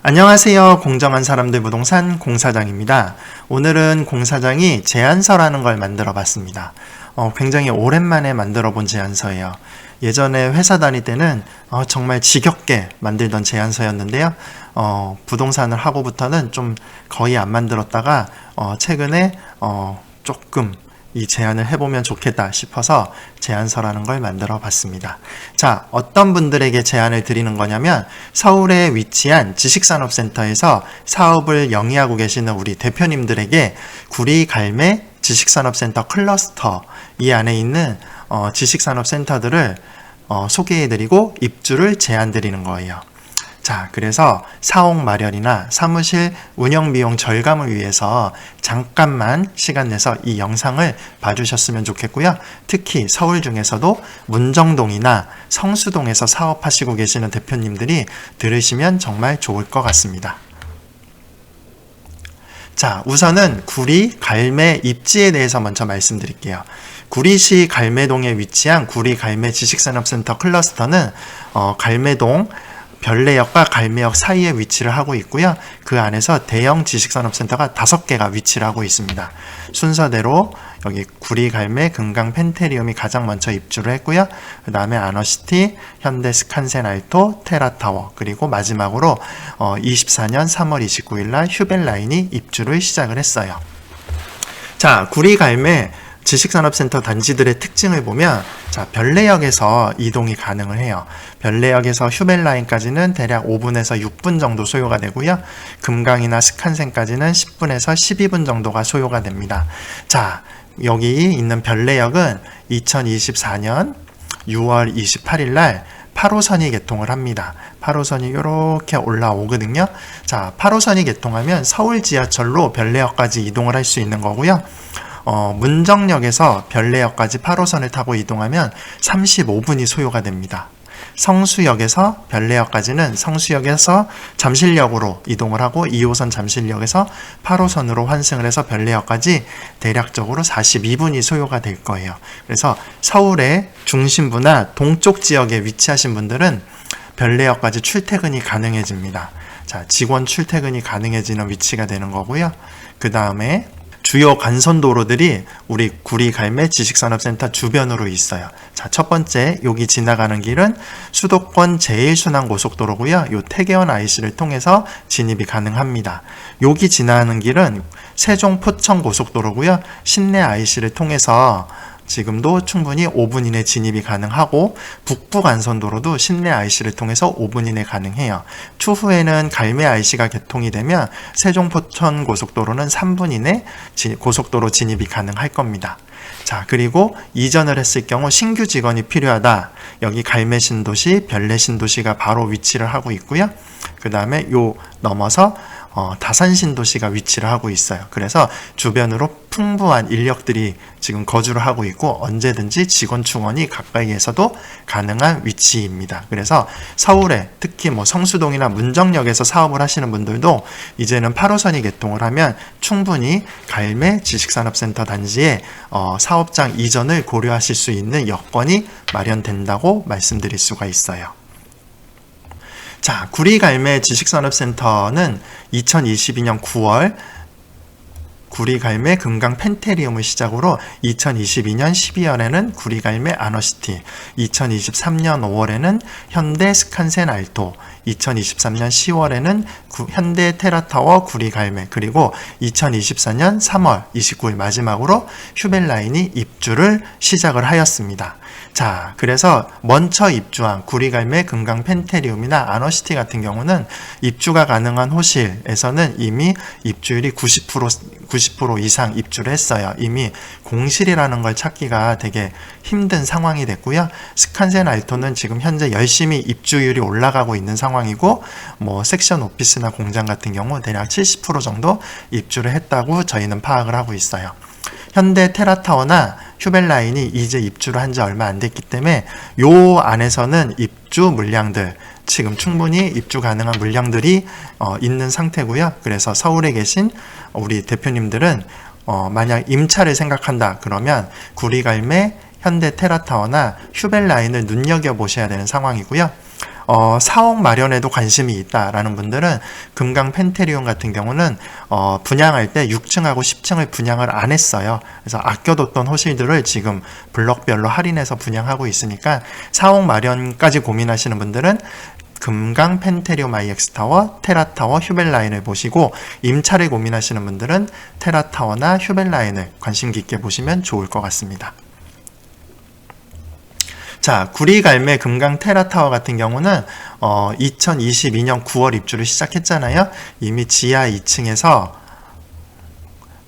안녕하세요. 공정한 사람들 부동산 공사장입니다. 오늘은 공사장이 제안서라는 걸 만들어 봤습니다. 어, 굉장히 오랜만에 만들어 본 제안서예요. 예전에 회사 다닐 때는 어, 정말 지겹게 만들던 제안서였는데요. 어, 부동산을 하고부터는 좀 거의 안 만들었다가 어, 최근에 어, 조금 이 제안을 해보면 좋겠다 싶어서 제안서라는 걸 만들어 봤습니다. 자, 어떤 분들에게 제안을 드리는 거냐면 서울에 위치한 지식산업센터에서 사업을 영위하고 계시는 우리 대표님들에게 구리 갈매 지식산업센터 클러스터 이 안에 있는 어, 지식산업센터들을 어, 소개해드리고 입주를 제안 드리는 거예요. 자, 그래서 사옥 마련이나 사무실 운영 비용 절감을 위해서 잠깐만 시간 내서 이 영상을 봐주셨으면 좋겠고요. 특히 서울 중에서도 문정동이나 성수동에서 사업하시고 계시는 대표님들이 들으시면 정말 좋을 것 같습니다. 자, 우선은 구리 갈매 입지에 대해서 먼저 말씀드릴게요. 구리시 갈매동에 위치한 구리 갈매 지식산업센터 클러스터는 어, 갈매동 별내역과 갈매역 사이에 위치를 하고 있고요. 그 안에서 대형 지식산업센터가 다섯 개가 위치를 하고 있습니다. 순서대로 여기 구리 갈매 금강 펜테리움이 가장 먼저 입주를 했고요. 그 다음에 아너시티, 현대 스칸센 알토, 테라타워 그리고 마지막으로 어, 24년 3월 29일 날 휴벨라인이 입주를 시작을 했어요. 자, 구리 갈매 지식산업센터 단지들의 특징을 보면 자 별내역에서 이동이 가능을 해요. 별내역에서 휴멜라인까지는 대략 5분에서 6분 정도 소요가 되고요. 금강이나 스칸센까지는 10분에서 12분 정도가 소요가 됩니다. 자 여기 있는 별내역은 2024년 6월 28일 날 8호선이 개통을 합니다. 8호선이 이렇게 올라오거든요. 자, 8호선이 개통하면 서울 지하철로 별내역까지 이동을 할 수 있는 거고요. 어, 문정역에서 별내역까지 8호선을 타고 이동하면 35분이 소요가 됩니다. 성수역에서 별내역까지는 성수역에서 잠실역으로 이동을 하고 2호선 잠실역에서 8호선으로 환승을 해서 별내역까지 대략적으로 42분이 소요가 될 거예요. 그래서 서울의 중심부나 동쪽 지역에 위치하신 분들은 별내역까지 출퇴근이 가능해집니다. 자, 직원 출퇴근이 가능해지는 위치가 되는 거고요. 그 다음에 주요 간선 도로들이 우리 구리 갈매 지식산업센터 주변으로 있어요. 자, 첫 번째 여기 지나가는 길은 수도권 제일순환 고속도로고요. 요 태계원 IC를 통해서 진입이 가능합니다. 여기 지나가는 길은 세종 포천 고속도로고요. 신내 IC를 통해서 지금도 충분히 5분 이내 진입이 가능하고 북부 간선도로도 신내 IC를 통해서 5분 이내 가능해요. 추후에는 갈매 IC가 개통이 되면 세종 포천 고속도로는 3분 이내 고속도로 진입이 가능할 겁니다. 자, 그리고 이전을 했을 경우 신규 직원이 필요하다. 여기 갈매 신도시, 별내 신도시가 바로 위치를 하고 있고요. 그 다음에 요 넘어서 어, 다산 신도시가 위치를 하고 있어요. 그래서 주변으로 풍부한 인력들이 지금 거주를 하고 있고 언제든지 직원 충원이 가까이에서도 가능한 위치입니다. 그래서 서울에 특히 뭐 성수동이나 문정역에서 사업을 하시는 분들도 이제는 8호선이 개통을 하면 충분히 갈매 지식산업센터 단지에 어, 사업장 이전을 고려하실 수 있는 여건이 마련된다고 말씀드릴 수가 있어요. 자, 구리갈매 지식산업센터는 2022년 9월 구리갈매 금강 펜테리움을 시작으로 2022년 12월에는 구리갈매 아너시티, 2023년 5월에는 현대 스칸센 알토, 2023년 10월에는 구, 현대 테라타워 구리갈매, 그리고 2024년 3월 29일 마지막으로 휴벨라인이 입주를 시작을 하였습니다. 자, 그래서 먼저 입주한 구리갈매 금강 펜테리움이나 아너시티 같은 경우는 입주가 가능한 호실에서는 이미 입주율이 90% 90% 이상 입주를 했어요. 이미 공실이라는 걸 찾기가 되게 힘든 상황이 됐고요. 스칸센 알토는 지금 현재 열심히 입주율이 올라가고 있는 상황이고 뭐 섹션 오피스나 공장 같은 경우 대략 70% 정도 입주를 했다고 저희는 파악을 하고 있어요. 현대 테라타워나 휴벨라인이 이제 입주를 한 지 얼마 안 됐기 때문에 요 안에서는 입주 물량들 지금 충분히 입주 가능한 물량들이 어, 있는 상태고요. 그래서 서울에 계신 우리 대표님들은 어, 만약 임차를 생각한다 그러면 구리갈매 현대 테라타워나 휴벨라인을 눈여겨 보셔야 되는 상황이고요. 어, 사옥 마련에도 관심이 있다라는 분들은 금강 펜테리온 같은 경우는 어, 분양할 때 6층하고 10층을 분양을 안 했어요. 그래서 아껴뒀던 호실들을 지금 블럭별로 할인해서 분양하고 있으니까 사옥 마련까지 고민하시는 분들은 금강 펜테리움 IX 타워, 테라타워, 휴벨라인을 보시고 임차를 고민하시는 분들은 테라타워나 휴벨라인을 관심 깊게 보시면 좋을 것 같습니다. 자, 구리갈매 금강 테라타워 같은 경우는 어, 2022년 9월 입주를 시작했잖아요. 이미 지하 2층에서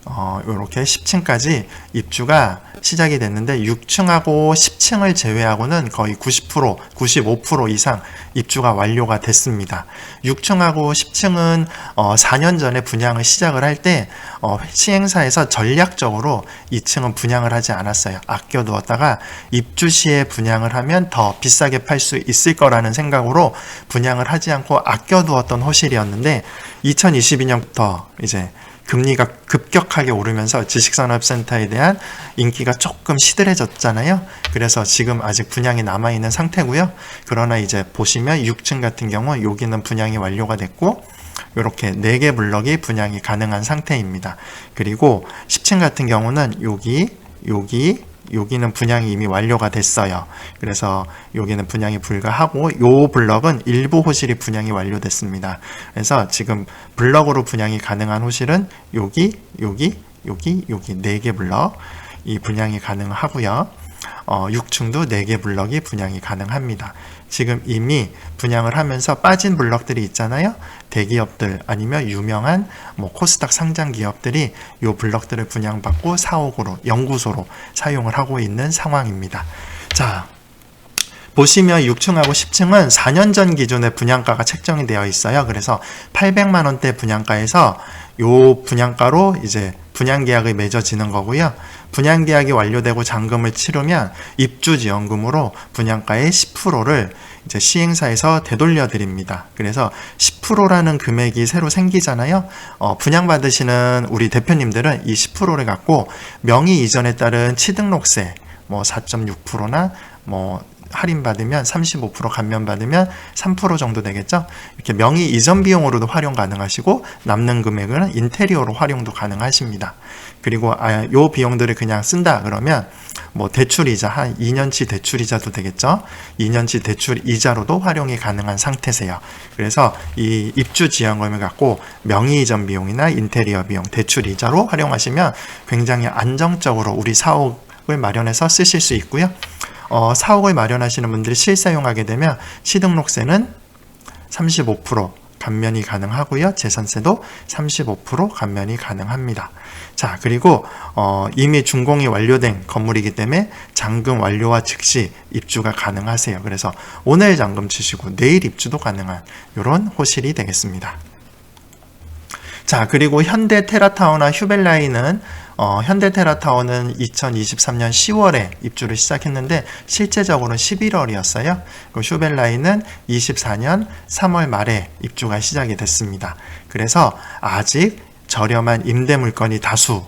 어, 이렇게 10층까지 입주가 시작이 됐는데 6층하고 10층을 제외하고는 거의 90%, 95% 이상 입주가 완료가 됐습니다. 6층하고 10층은 어, 4년 전에 분양을 시작을 할때 어, 시행사에서 전략적으로 2층은 분양을 하지 않았어요. 아껴 두었다가 입주 시에 분양을 하면 더 비싸게 팔 수 있을 거라는 생각으로 분양을 하지 않고 아껴 두었던 호실이었는데 2022년부터 이제 금리가 급격하게 오르면서 지식산업센터에 대한 인기가 조금 시들해졌잖아요. 그래서 지금 아직 분양이 남아있는 상태고요. 그러나 이제 보시면 6층 같은 경우 여기는 분양이 완료가 됐고 이렇게 4개 블럭이 분양이 가능한 상태입니다. 그리고 10층 같은 경우는 여기, 여기, 여기는 분양이 이미 완료가 됐어요. 그래서 여기는 분양이 불가하고 요 블럭은 일부 호실이 분양이 완료됐습니다. 그래서 지금 블럭으로 분양이 가능한 호실은 여기, 여기, 여기, 여기 네 개 블럭 이 분양이 가능하고요. 어, 6층도 4개 블럭이 분양이 가능합니다. 지금 이미 분양을 하면서 빠진 블럭들이 있잖아요. 대기업들 아니면 유명한 뭐 코스닥 상장 기업들이 요 블럭들을 분양받고 사옥으로 연구소로 사용을 하고 있는 상황입니다. 자, 보시면 6층하고 10층은 4년 전 기준의 분양가가 책정이 되어 있어요. 그래서 800만 원대 분양가에서 요 분양가로 이제 분양 계약이 맺어지는 거고요. 분양 계약이 완료되고 잔금을 치르면 입주 지원금으로 분양가의 10%를 이제 시행사에서 되돌려 드립니다. 그래서 10%라는 금액이 새로 생기잖아요. 어, 분양 받으시는 우리 대표님들은 이 10%를 갖고 명의 이전에 따른 취등록세 뭐 4.6%나 뭐 할인받으면 35% 감면받으면 3% 정도 되겠죠. 이렇게 명의 이전 비용으로도 활용 가능하시고 남는 금액은 인테리어로 활용도 가능하십니다. 그리고 아, 요 비용들을 그냥 쓴다 그러면 뭐 대출이자 한 2년치 대출이자도 되겠죠. 2년치 대출 이자로도 활용이 가능한 상태세요. 그래서 이 입주 지원금을 갖고 명의 이전 비용이나 인테리어 비용, 대출 이자로 활용하시면 굉장히 안정적으로 우리 사옥을 마련해서 쓰실 수 있고요. 어, 사옥을 마련하시는 분들이 실사용하게 되면 시등록세는 35% 감면이 가능하고요. 재산세도 35% 감면이 가능합니다. 자, 그리고 어, 이미 준공이 완료된 건물이기 때문에 잔금 완료와 즉시 입주가 가능하세요. 그래서 오늘 잔금 치시고 내일 입주도 가능한 이런 호실이 되겠습니다. 자, 그리고 현대 테라타워나 휴벨라인은 어, 현대테라타워는 2023년 10월에 입주를 시작했는데 실제적으로는 11월이었어요. 그 슈벨라인은 24년 3월 말에 입주가 시작이 됐습니다. 그래서 아직 저렴한 임대 물건이 다수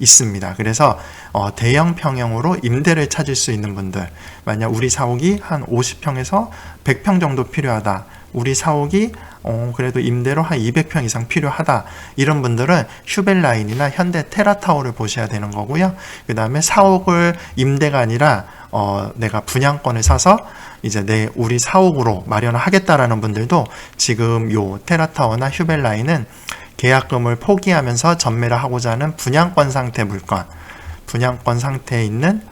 있습니다. 그래서 어, 대형 평형으로 임대를 찾을 수 있는 분들, 만약 우리 사옥이 한 50평에서 100평 정도 필요하다. 우리 사옥이 어, 그래도 임대로 한 200평 이상 필요하다. 이런 분들은 휴벨라인이나 현대 테라타워를 보셔야 되는 거고요. 그 다음에 사옥을 임대가 아니라 어, 내가 분양권을 사서 이제 내 우리 사옥으로 마련을 하겠다라는 분들도 지금 요 테라타워나 휴벨라인은 계약금을 포기하면서 전매를 하고자 하는 분양권 상태 물건, 분양권 상태에 있는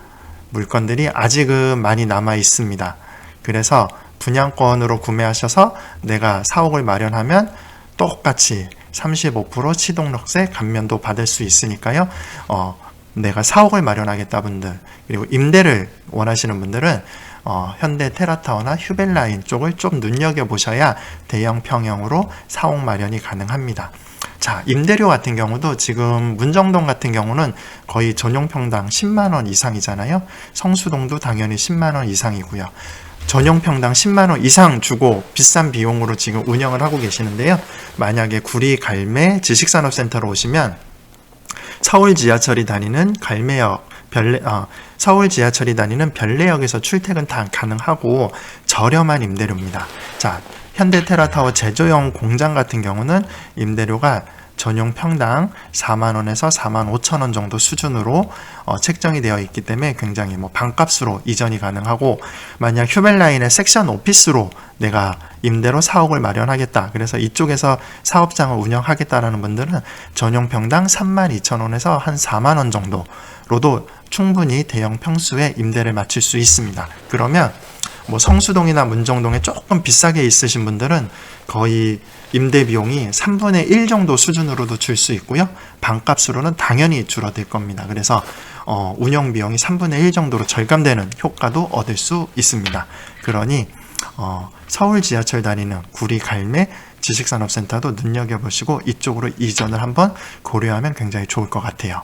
물건들이 아직은 많이 남아 있습니다. 그래서 분양권으로 구매하셔서 내가 사옥을 마련하면 똑같이 35% 취등록세 감면도 받을 수 있으니까요. 어, 내가 사옥을 마련하겠다 분들 그리고 임대를 원하시는 분들은 어, 현대 테라타워나 휴벨라인 쪽을 좀 눈여겨 보셔야 대형 평형으로 사옥 마련이 가능합니다. 자, 임대료 같은 경우도 지금 문정동 같은 경우는 거의 전용 평당 10만 원 이상이잖아요. 성수동도 당연히 10만 원 이상이고요. 전용 평당 10만 원 이상 주고 비싼 비용으로 지금 운영을 하고 계시는데요. 만약에 구리 갈매 지식산업센터로 오시면 서울 지하철이 다니는 갈매역 별내 어, 서울 지하철이 다니는 별내역에서 출퇴근 다 가능하고 저렴한 임대료입니다. 자, 현대 테라타워 제조용 공장 같은 경우는 임대료가 전용 평당 4만 원에서 4만 5천 원 정도 수준으로 어, 책정이 되어 있기 때문에 굉장히 뭐 반값으로 이전이 가능하고 만약 휴멜라인의 섹션 오피스로 내가 임대로 사옥을 마련하겠다. 그래서 이쪽에서 사업장을 운영하겠다라는 분들은 전용 평당 3만 2천 원에서 한 4만 원 정도로도 충분히 대형 평수에 임대를 맞출 수 있습니다. 그러면 뭐 성수동이나 문정동에 조금 비싸게 있으신 분들은 거의 임대 비용이 3분의 1 정도 수준으로도 줄 수 있고요. 반값으로는 당연히 줄어들 겁니다. 그래서 어, 운영 비용이 3분의 1 정도로 절감되는 효과도 얻을 수 있습니다. 그러니 어, 서울 지하철 다니는 구리 갈매 지식산업센터도 눈여겨보시고 이쪽으로 이전을 한번 고려하면 굉장히 좋을 것 같아요.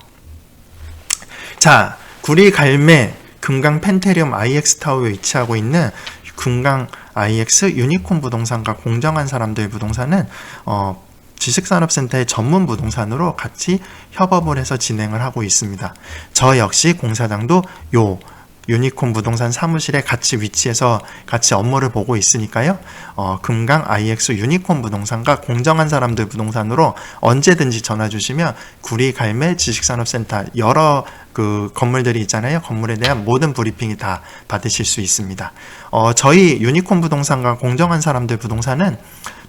자, 구리 갈매 금강 펜테리움 IX 타워에 위치하고 있는 금강 IX 유니콘 부동산과 공정한 사람들 부동산은 어, 지식산업센터의 전문 부동산으로 같이 협업을 해서 진행을 하고 있습니다. 저 역시 공사장도 요 유니콘 부동산 사무실에 같이 위치해서 같이 업무를 보고 있으니까요. 어, 금강 IX 유니콘 부동산과 공정한 사람들 부동산으로 언제든지 전화 주시면 구리 갈매 지식산업센터 여러 그 건물들이 있잖아요. 건물에 대한 모든 브리핑이 다 받으실 수 있습니다. 어, 저희 유니콘 부동산과 공정한 사람들 부동산은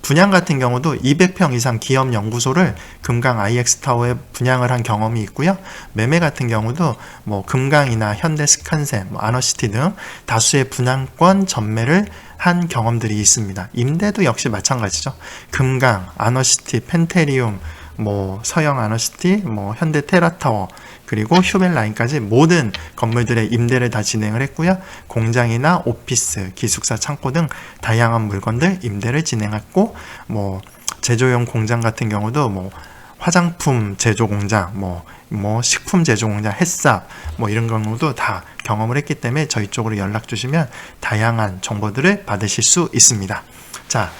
분양 같은 경우도 200평 이상 기업 연구소를 금강 IX 타워에 분양을 한 경험이 있고요. 매매 같은 경우도 뭐 금강이나 현대 스칸센, 뭐 아너시티 등 다수의 분양권 전매를 한 경험들이 있습니다. 임대도 역시 마찬가지죠. 금강, 아너시티, 펜테리움, 뭐 서영 아너시티, 뭐 현대 테라타워, 그리고 휴멜라인까지 모든 건물들의 임대를 다 진행을 했고요. 공장이나 오피스, 기숙사, 창고 등 다양한 물건들 임대를 진행했고, 뭐 제조용 공장 같은 경우도 뭐 화장품 제조 공장, 뭐, 뭐 식품 제조 공장, 햇삽, 뭐 이런 경우도 다 경험을 했기 때문에 저희 쪽으로 연락 주시면 다양한 정보들을 받으실 수 있습니다. 자,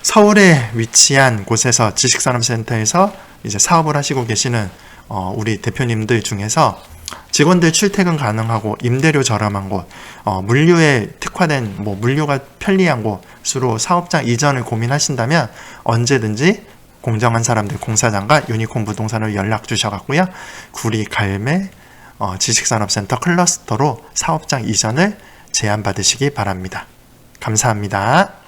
서울에 위치한 곳에서 지식산업센터에서 이제 사업을 하시고 계시는 어, 우리 대표님들 중에서 직원들 출퇴근 가능하고 임대료 저렴한 곳, 어, 물류에 특화된 뭐 물류가 편리한 곳으로 사업장 이전을 고민하신다면 언제든지 공정한 사람들 공사장과 유니콘 부동산을 연락 주셔갖고요. 구리 갈매 어, 지식산업센터 클러스터로 사업장 이전을 제안 받으시기 바랍니다. 감사합니다.